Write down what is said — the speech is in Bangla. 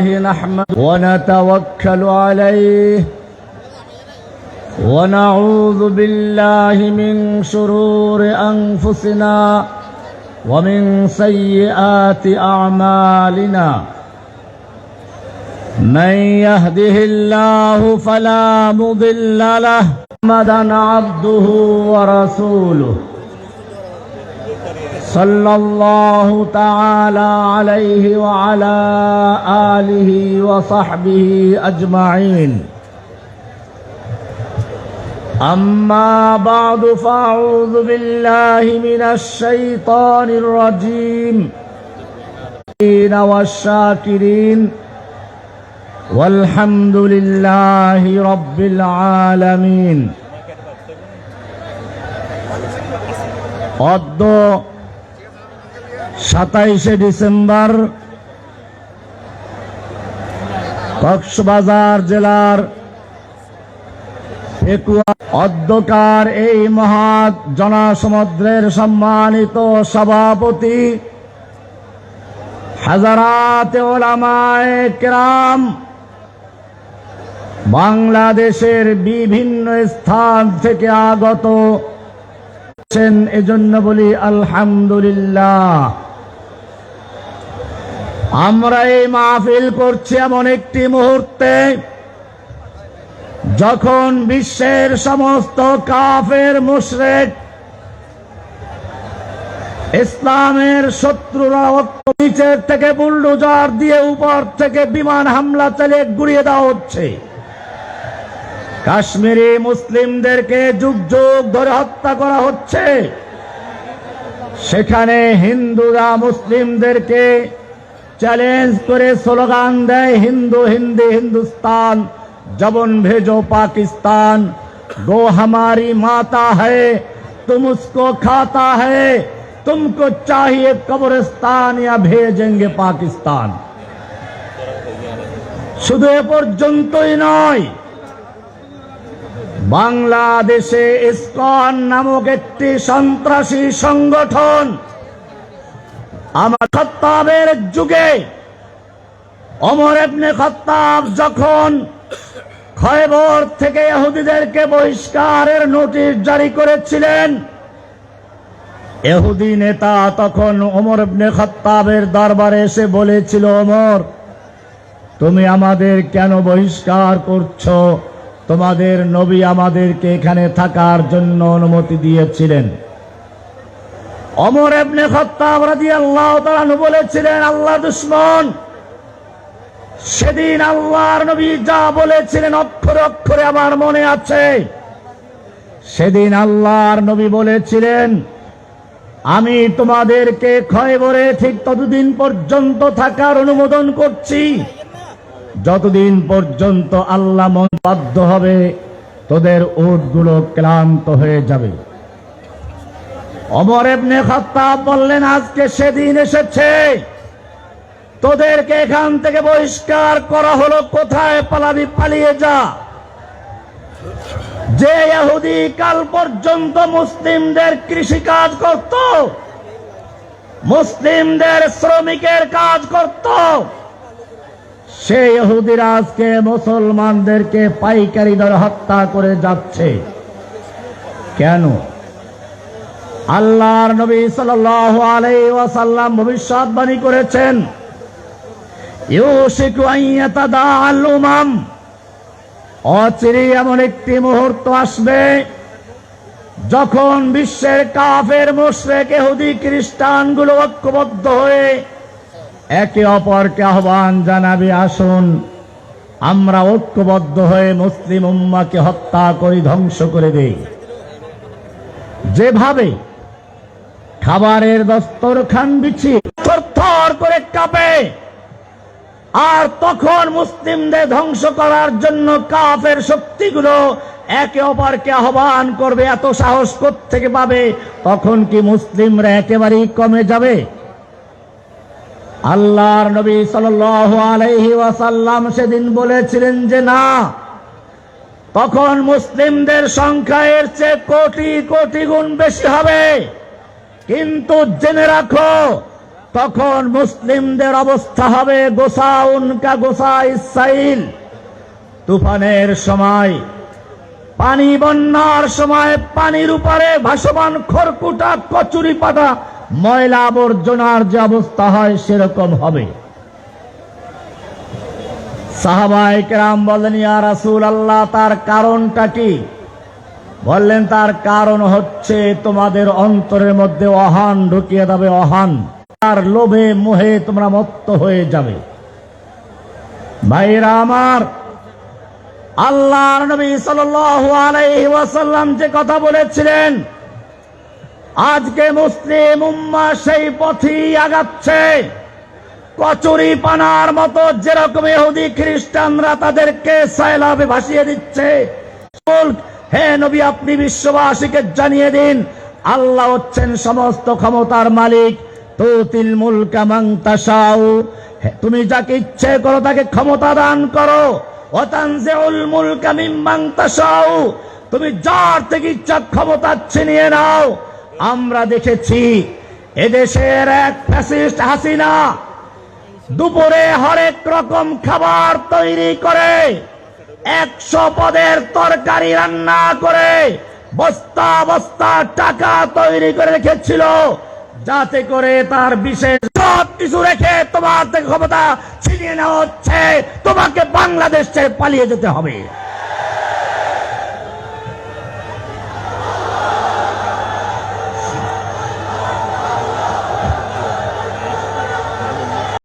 نحمد ونتوكل عليه ونعوذ بالله من شرور أنفسنا ومن سيئات أعمالنا. من يهده الله فلا مضل له محمدا عبده ورسوله. صلى الله تعالى عليه وعلى آله وصحبه أجمعين أما بعد فأعوذ بالله من الشيطان الرجيم والشاكرين والحمد لله رب العالمين অদ্য সাতাইশে ডিসেম্বর কক্সবাজার জেলার অধ্যকার এই মহৎ জনসমুদ্রের সম্মানিত সভাপতি হাজারাত ওলামায়ে কেরাম, বাংলাদেশের বিভিন্ন স্থান থেকে আগত আছেন এজন্য বলি আলহামদুলিল্লাহ। আমরা এই মাহফিল করছি এমন একটি মুহূর্তে, যখন বিশ্বের সমস্ত কাফের, মুশরেক, ইসলামের শত্রুরা নিচের থেকে বুলডোজার দিয়ে উপর থেকে বিমান হামলা চালিয়ে গুড়িয়ে দেওয়া হচ্ছে। কাশ্মীরি মুসলিমদেরকে যুগ যুগ ধরে হত্যা করা হচ্ছে সেখানে হিন্দুরা মুসলিমদেরকে চ্যালেঞ্জ করে স্লোগান দেয় হিন্দু হিন্দি হিন্দুস্তান जबन भेजो पाकिस्तान गो हमारी माता है तुम उसको खाता है तुमको चाहिए कब्रिस्तान या भेजेंगे पाकिस्तान শুধু এ পর্যন্তই নয় বাংলাদেশে ইসকন নামক একটি সন্ত্রাসী সংগঠন আমার খত্তাবের যুগে অমর এবনে খত্তাব যখন খয়বর থেকে ইহুদিদেরকে বহিষ্কারের নোটিশ জারি করেছিলেন এহুদি নেতা তখন ওমর ইবনে খত্তাবের দরবারে এসে বলেছিল, ওমর, তুমি আমাদের কেন বহিষ্কার করছ? তোমাদের নবী আমাদেরকে এখানে থাকার জন্য অনুমতি দিয়েছিলেন। অমর এবনে খত্তাব রাদিয়াল্লাহু তাআলা বলেছিলেন, আল্লাহ দুশ্মন। সেদিন আল্লাহর নবী যা বলেছিলেন অক্ষরে অক্ষরে আমার মনে আছে। সেদিন আল্লাহর নবী বলেছিলেন, আমি তোমাদেরকে খয়বরে ঠিক ততদিন পর্যন্ত থাকার অনুমোদন করছি। যতদিন পর্যন্ত আল্লাহ মন বাধ্য হবে, তোদের উটগুলো ক্লান্ত হয়ে যাবে। অমর এবনে খাত্তাব বললেন, আজকে সেদিন এসেছে। তোদেরকে এখান থেকে বহিষ্কার করা হলো, কোথায় পালাবি, পালিয়ে যা। যে ইহুদি কাল পর্যন্ত মুসলিমদের কৃষি কাজ করত, মুসলিমদের শ্রমিকের কাজ করত সেই ইহুদিরা আজকে মুসলমানদেরকে পাইকারি দরে হত্যা করে যাচ্ছে। কেন? আল্লাহর নবী সাল্লাল্লাহু আলাইহি ওয়াসাল্লাম ভবিষ্যৎবাণী করেছেন অচিরে এমন একটি মুহূর্ত আসবে যখন বিশ্বের কাফের, মুশরিক, ইহুদি, খ্রিস্টানগুলো ঐক্যবদ্ধ হয়ে একে অপরকে আহ্বান জানাবে, আসুন। আমরা ঐক্যবদ্ধ হয়ে মুসলিম উম্মাকে হত্যা করি ধ্বংস করে দেই। যেভাবে খাবারের দস্তরখান বিছিয়ে থর করে কাঁপে, আর তখন মুসলিমদের ধ্বংস করার জন্য কাফের শক্তিগুলো একে অপরকে আহ্বান করবে, এত সাহস থেকে পাবে? তখন কি মুসলিমরা একেবারেই কমে যাবে? আল্লাহর নবী সাল্লাল্লাহু আলাইহি ওয়াসাল্লাম সেদিন বলেছিলেন যে না, তখন মুসলিমদের সংখ্যা এর চেয়ে কোটি কোটি গুণ বেশি হবে। কিন্তু জেনে রাখো, তখন মুসলিমদের অবস্থা হবে গোসা উনকা গোসা ইসাইল তুফানের সময়, পানি বন্যার সময় পানির উপরে ভাসমান খড়কুটা কচুরি পাতা ময়লা আবর্জনার যে অবস্থা হয় সেরকম হবে। সাহাবাই কেরাম বলেন, ইয়া রাসূল আল্লাহ তার কারণটা কি? বললেন, তার কারণ হচ্ছে তোমাদের অন্তরের মধ্যে অহান ঢুকিয়ে দেবে, অহান। তার লোভে মোহে তোমরা মত্ত হয়ে যাবে। ভাইরা আমার, আল্লাহর নবী সাল্লাল্লাহু আলাইহি ওয়াসাল্লাম যে কথা বলেছিলেন আজকে মুসলিম উম্মা সেই পথেই আগাচ্ছে। কচুরি পানার মতো যেরকম ইহুদি খ্রিস্টানরা তাদেরকে সাইলাবে ভাসিয়ে দিচ্ছে। হে নবী আপনি বিশ্ববাসীকে জানিয়ে দিন আল্লাহ হচ্ছেন সমস্ত ক্ষমতার মালিক। তুতিল মুলকা তাশাউ। হে, তুমি যাকে ইচ্ছে করো তাকে ক্ষমতা দান করো। ওয়াতানজিউল মুলকা মিম্মান তাশাউ। তুমি যার থেকে ইচ্ছা ক্ষমতা ছিনিয়ে নাও। আমরা দেখেছি এদেশের এক ফ্যাসিস্ট হাসিনা দুপুরে হরেক রকম খাবার তৈরি করে, একশো পদের তরকারি রান্না করে, বস্তা বস্তা টাকা তৈরি করে রেখেছিল, যাতে করে তার বিশেষ সব কিছু রেখে তোমার থেকে ক্ষমতা ছিনিয়ে নেওয়া হচ্ছে। তোমাকে বাংলাদেশ ছেড়ে পালিয়ে যেতে হবে।